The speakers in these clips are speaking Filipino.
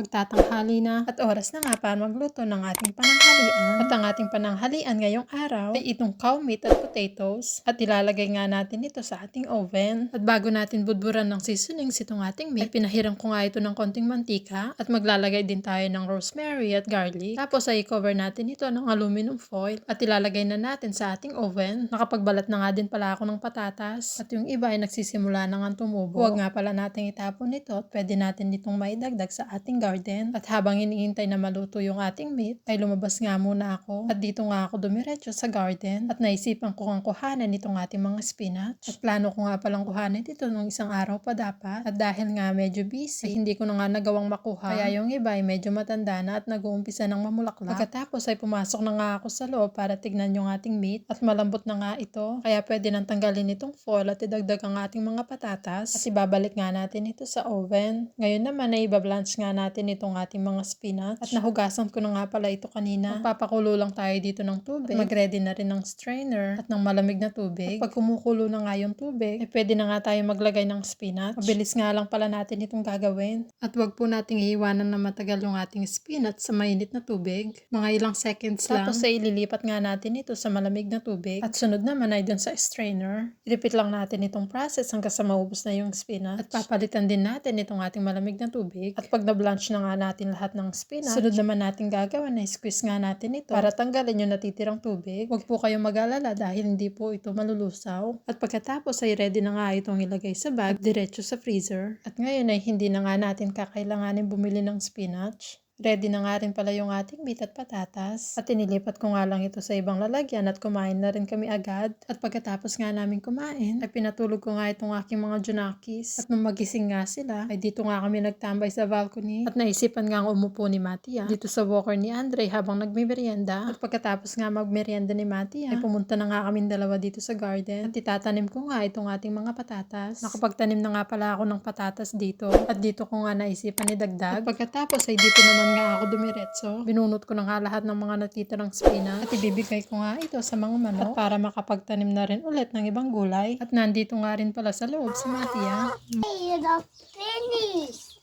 Magtatanghali na at oras na nga para magluto ng ating pananghalian. At ang ating pananghalian ngayong araw ay itong cow meat at potatoes at ilalagay nga natin ito sa ating oven. At bago natin budburan ng seasonings itong ating meat, ay pinahiram ko nga ito ng konting mantika at maglalagay din tayo ng rosemary at garlic. Tapos ay i-cover natin ito ng aluminum foil at ilalagay na natin sa ating oven. Nakapagbalat na nga din pala ako ng patatas at yung iba ay nagsisimula na nga tumubo. Huwag nga pala natin itapon ito at pwede natin itong maidagdag sa ating garden. At habang iniintay na maluto yung ating meat, ay lumabas nga muna ako. At dito nga ako dumiretso sa garden. At naisipan ko ang kuhanan itong ating mga spinach. At plano ko nga palang kuhanin ito nung isang araw pa dapat. At dahil nga medyo busy, ay hindi ko na nga nagawang makuha. Kaya yung iba ay medyo matanda na at nag-uumpisa ng mamulaklak. Pagkatapos ay pumasok na nga ako sa loob para tignan yung ating meat. At malambot na nga ito. Kaya pwede nang tanggalin itong foil at idagdag ang ating mga patatas. At ibabalik nga natin ito sa oven. Ngayon naman ay ibablanch nga natin itong ating mga spinach. At nahugasan ko na nga pala ito kanina. Magpapakulo lang tayo dito ng tubig. At mag-ready na rin ng strainer at ng malamig na tubig. At pag kumukulo na nga yung tubig, ay pwede na nga tayo maglagay ng spinach. Mabilis nga lang pala natin itong gagawin. At wag po nating iiwanan na matagal yung ating spinach sa mainit na tubig. Mga ilang seconds lang. Tapos ay ililipat nga natin ito sa malamig na tubig. At sunod naman ay dun sa strainer. I-repeat lang natin itong process hanggang sa maubos na yung spinach. At papalitan din natin itong ating malamig na tubig. At pag na-blanch na nga natin lahat ng spinach, sunod naman natin gagawin na squeeze nga natin ito para tanggalin yung natitirang tubig. Huwag po kayong mag-alala dahil hindi po ito malulusaw. At pagkatapos ay ready na nga itong ilagay sa bag, diretso sa freezer. At ngayon ay hindi na nga natin kakailanganin bumili ng spinach. Ready na nga rin pala yung ating meat at patatas. At inilipat ko nga lang ito sa ibang lalagyan at kumain na rin kami agad. At pagkatapos nga namin kumain, ay pinatulog ko nga itong aking mga junakis. At nung magising nga sila, ay dito nga kami nagtambay sa balcony. At naisipan nga ang umupo ni Matia dito sa walker ni Andre habang nagmimerienda. At pagkatapos nga magmerienda ni Matia, ay pumunta na nga kami dalawa dito sa garden. At itatanim ko nga itong ating mga patatas. Nakapagtanim na nga pala ako ng patatas dito. At dito ko nga naisipan ni Dagdag. At pagkatapos ay dito naman nga ako dumiretso. Binunot ko na nga lahat ng mga natitirang spinach. At ibibigay ko nga ito sa mga manok. Para makapagtanim na rin ulit ng ibang gulay. At nandito nga rin pala sa loob si Matia. Hey, not finished.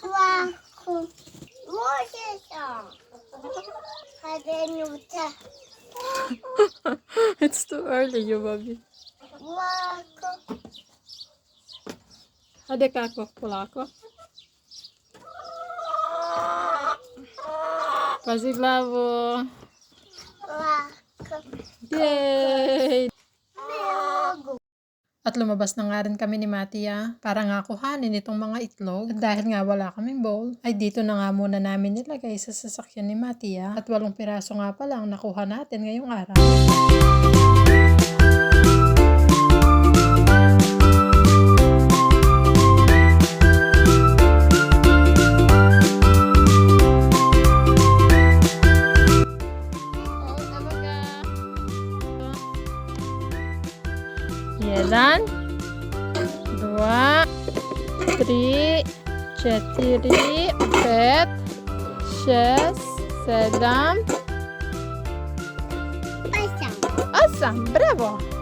Wow. Know that. It's too early, you baby. Hadi kako, pula Wow. Yay! At lumabas na nga rin kami ni Matia para nga kuhanin itong mga itlog. At dahil nga wala kaming bowl, ay dito na nga muna namin nilagay sa sasakyan ni Matia. At walong piraso nga pala ang nakuha natin ngayong araw. Jedan, dva, tri, četiri, pet, šest, sedam, osam. Osam, bravo!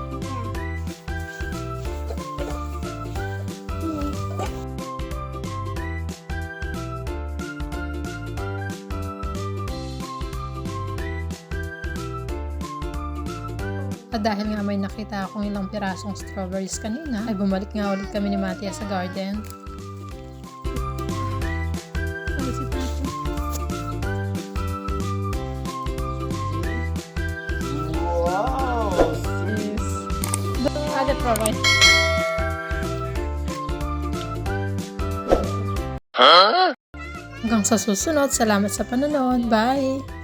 At dahil nga may nakita akong ilang pirasong strawberries kanina, ay bumalik nga ulit kami ni Matia sa garden. Wow! Yes. Ada provide. Hanggang sa susunod, salamat sa panonood. Bye!